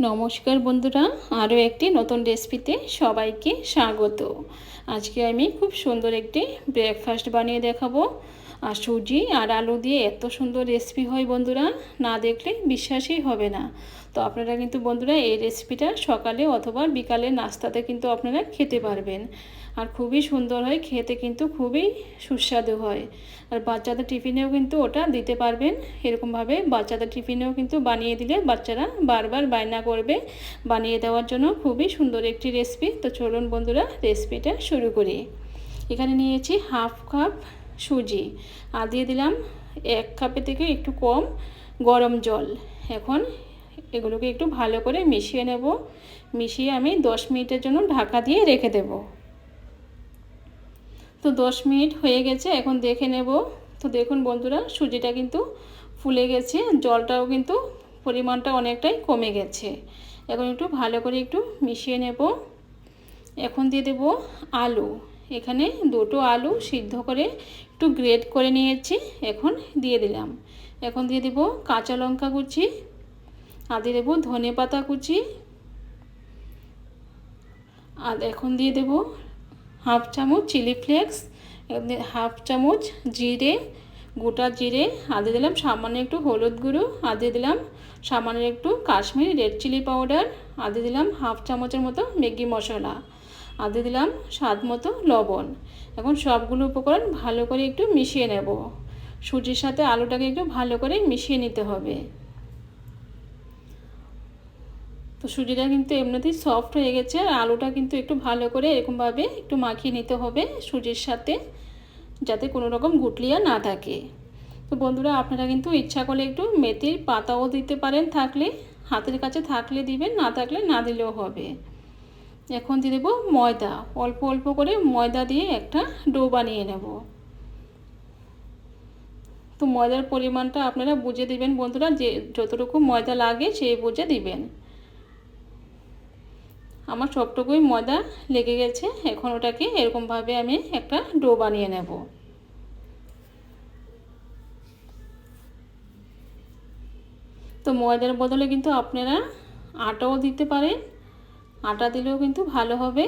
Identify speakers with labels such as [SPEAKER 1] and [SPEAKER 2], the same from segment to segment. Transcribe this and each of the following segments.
[SPEAKER 1] নমস্কার বন্ধুরা, আরও একটি নতুন রেসিপিতে সবাইকে স্বাগত। আজকে আমি খুব সুন্দর একটি ব্রেকফাস্ট বানিয়ে দেখাবো। আর সুজি আর আলু দিয়ে এত সুন্দর রেসিপি হয় বন্ধুরা, না দেখলে বিশ্বাসই হবে না। তো আপনারা কিন্তু বন্ধুরা এই রেসিপিটা সকালে অথবা বিকালে নাস্তাতে কিন্তু আপনারা খেতে পারবেন। আর খুবই সুন্দর হয়, খেতে কিন্তু খুবই সুস্বাদু হয়। আর বাচ্চাদের টিফিনেও কিন্তু ওটা দিতে পারবেন। এরকমভাবে বাচ্চাদের টিফিনেও কিন্তু বানিয়ে দিলে বাচ্চারা বারবার বায়না করবে। বানিয়ে দেওয়ার জন্য খুবই সুন্দর একটি রেসিপি তো চলুন বন্ধুরা রেসিপিটা শুরু করি। এখানে নিয়েছি হাফ কাপ সুজি। আর দিয়ে দিলাম এক কাপের থেকে একটু কম গরম জল। এখন এগুলোকে একটু ভালো করে মিশিয়ে নেব। মিশিয়ে আমি দশ মিনিটের জন্য ঢাকা দিয়ে রেখে দেবো। তো দশ মিনিট হয়ে গেছে, এখন দেখে নেব। তো দেখুন বন্ধুরা, সুজিটা কিন্তু ফুলে গেছে, জলটাও কিন্তু পরিমাণটা অনেকটাই কমে গেছে। এখন একটু ভালো করে একটু মিশিয়ে নেব। এখন দিয়ে দেব আলু। এখানে দুটো আলু সিদ্ধ করে একটু গ্রেড করে নিয়েছি, এখন দিয়ে দিলাম। এখন দিয়ে দেব কাঁচা লঙ্কা কুচি, আর দিয়ে দেবো ধনে পাতা কুচি, আর এখন দিয়ে দেব হাফ চামচ চিলি ফ্লেক্স হাফ চামচ জিরে, গোটা জিরে আদে দিলাম সামান্য একটু হলুদ গুঁড়ো আদে দিলাম সামান্য একটু কাশ্মীরি রেড চিলি পাউডার আদে দিলাম হাফ চামচের মতো ম্যাগি মশলা। আদে দিলাম স্বাদ মতো লবণ। এখন সবগুলো উপকরণ ভালো করে একটু মিশিয়ে নেব। সুজির সাথে আলুটাকে একটু ভালো করে মিশিয়ে নিতে হবে। তো সুজিটা কিন্তু এমনিতেই সফট হয়ে গেছে আর আলুটা কিন্তু একটু ভালো করে এরকমভাবে একটু মাখিয়ে নিতে হবে সুজির সাথে, যাতে কোনো রকম গুটলিয়া না থাকে। তো বন্ধুরা, আপনারা কিন্তু ইচ্ছা করলে একটু মেথির পাতাও দিতে পারেন থাকলে, হাতের কাছে থাকলে দিবেন, না থাকলে না দিলেও হবে। এখন দিয়ে দেবো ময়দা। অল্প অল্প করে ময়দা দিয়ে একটা ডো বানিয়ে নেব। তো ময়দার পরিমাণটা আপনারা বুঝে দিবেন বন্ধুরা, যে যতটুকু ময়দা লাগে সেই বুঝে দিবেন। আমার সবটুকুই ময়দা লেগে গেছে, এখন ওটাকে এরকমভাবে আমি একটা ডো বানিয়ে নেব। তো ময়দার বদলে কিন্তু আপনারা আটাও দিতে পারেন আটা দিলেও কিন্তু ভালো হবে।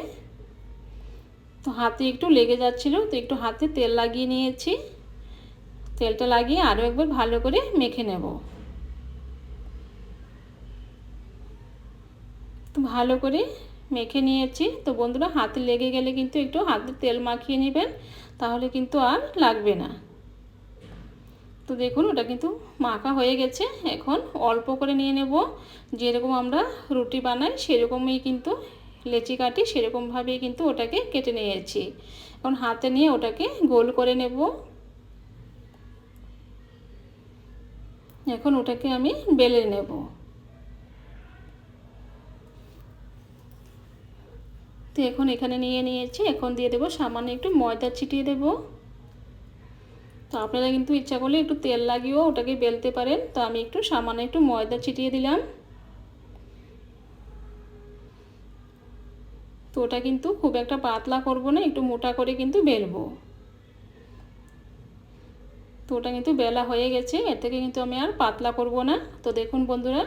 [SPEAKER 1] তো হাতে একটু লেগে যাচ্ছিল, তো একটু হাতে তেল লাগিয়ে নিয়েছি। তেলটা লাগিয়ে আরও একবার ভালো করে মেখে নেব। তো ভালো করে মেখে নিয়েছি। তো বন্ধুরা, হাতে লেগে গেলে কিন্তু একটু হাতে তেল মাখিয়ে নেবেন, তাহলে কিন্তু আর লাগবে না। তো দেখুন, ওটা কিন্তু মাখা হয়ে গেছে। এখন অল্প করে নিয়ে নেব। যেরকম আমরা রুটি বানাই, সেরকমই কিন্তু লেচি কাটি, সেরকমভাবেই কিন্তু ওটাকে কেটে নিয়েছি। এখন হাতে নিয়ে ওটাকে গোল করে নেব। এখন ওটাকে আমি বেলে নেব। তো এখন এখানে নিয়ে নিয়েছি। এখন দিয়ে দেবো সামান্য একটু ময়দা ছিটিয়ে দেব। তো আপনারা কিন্তু ইচ্ছা করলে একটু তেল লাগিয়েও ওটাকে বেলতে পারেন। তো আমি একটু সামান্য একটু ময়দা ছিটিয়ে দিলাম। তো ওটা কিন্তু খুব একটা পাতলা করব না, একটু মোটা করে কিন্তু বেলবো। তো ওটা কিন্তু বেলা হয়ে গেছে, এর থেকে কিন্তু আমি আর পাতলা করব না। তো দেখুন বন্ধুরা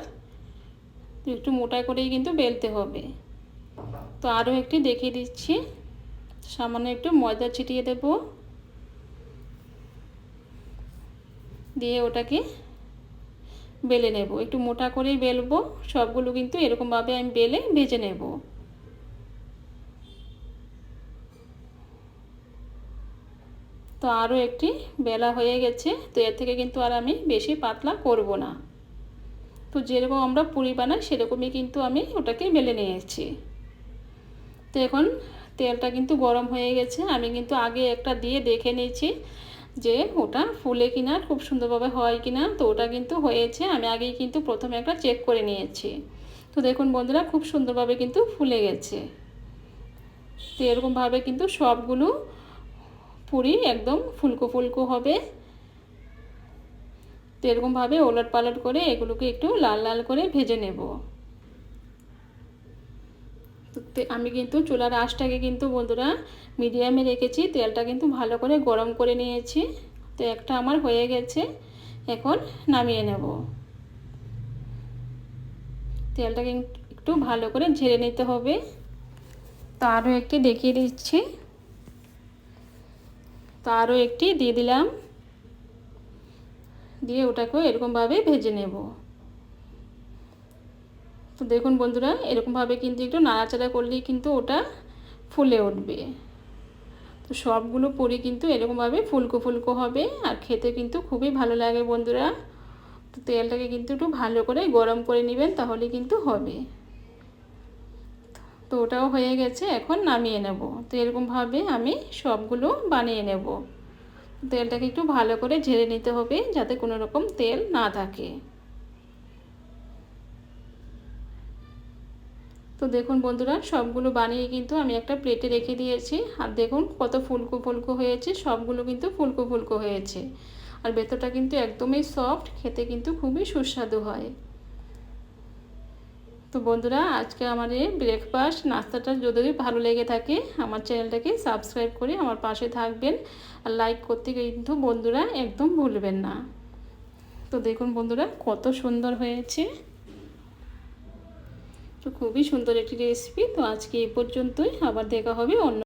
[SPEAKER 1] একটু মোটা করেই কিন্তু বেলতে হবে। তো আরও একটি দেখিয়ে দিচ্ছি, সামান্য একটু ময়দা ছিটিয়ে দেব। দিয়ে ওটাকে বেলে নেব। একটু মোটা করেই বেলবো। সবগুলো কিন্তু এরকমভাবে আমি বেলে ভেজে নেব। তো আরও একটি বেলা হয়ে গেছে, তো এর থেকে কিন্তু আর আমি বেশি পাতলা করব না। তো যেরকম আমরা পুরি বানাই, সেরকমই কিন্তু আমি ওটাকে বেলে নিয়েছি। তো এখন তেলটা কিন্তু গরম হয়ে গেছে। আমি কিন্তু আগে একটা দিয়ে দেখে নিয়েছি। যে ওটা ফুলে কিনা, খুব সুন্দরভাবে হয় কিনা, তো ওটা কিন্তু হয়েছে। আমি আগেই কিন্তু প্রথমে একটা চেক করে নিয়েছি। তো দেখুন বন্ধুরা, খুব সুন্দরভাবে কিন্তু ফুলে গেছে। তো এরকমভাবে কিন্তু সবগুলো পুরি একদম ফুলকো ফুলকো হবে। তো এরকমভাবে ওলট পালট করে এগুলোকে একটু লাল লাল করে ভেজে নেব। আমি কিন্তু চুলার আঁশটাকে কিন্তু বন্ধুরা মিডিয়ামে রেখেছি, তেলটা কিন্তু ভালো করে গরম করে নিয়েছি, তো একটা আমার হয়ে গেছে, এখন নামিয়ে নেব। তেলটাকে একটু ভালো করে ঝেড়ে নিতে হবে, তো আরও একটি দেখিয়ে দিচ্ছি, তো আরও একটি দিয়ে দিলাম, দিয়ে ওটাকেও এরকমভাবে ভেজে নেব। তো দেখুন বন্ধুরা, এরকমভাবে কিন্তু একটু নাড়াচাড়া করলেই কিন্তু ওটা ফুলে উঠবে। তো সবগুলো পুরি কিন্তু এরকমভাবে ফুলকো ফুলকো হবে আর খেতে কিন্তু খুবই ভালো লাগে বন্ধুরা। তো তেলটাকে কিন্তু একটু ভালো করে গরম করে নেবেন তাহলে কিন্তু হবে। তো ওটাও হয়ে গেছে, এখন নামিয়ে নেব। তো এরকমভাবে আমি সবগুলো বানিয়ে নেব। তেলটাকে একটু ভালো করে ঝেড়ে নিতে হবে যাতে কোনো রকম তেল না থাকে। তো দেখুন বন্ধুরা, সবগুলো বানিয়ে কিন্তু আমি একটা প্লেটে রেখে দিয়েছি। আর দেখুন কত ফুলকো ফুলকো হয়েছে, সবগুলো কিন্তু ফুলকো ফুলকো হয়েছে। আর ভেতরটা কিন্তু একদমই সফট খেতে কিন্তু খুবই সুস্বাদু হয়। তো বন্ধুরা, আজকে আমার এই ব্রেকফাস্ট নাস্তাটা যদি ভালো লেগে থাকে, আমার চ্যানেলটাকে সাবস্ক্রাইব করে আমার পাশে থাকবেন। আর লাইক করতে কিন্তু বন্ধুরা একদম ভুলবেন না। তো দেখুন বন্ধুরা, কত সুন্দর হয়েছে। তো খুবই সুন্দর একটি রেসিপি তো আজকে এই পর্যন্তই। আবার দেখা হবে অন্য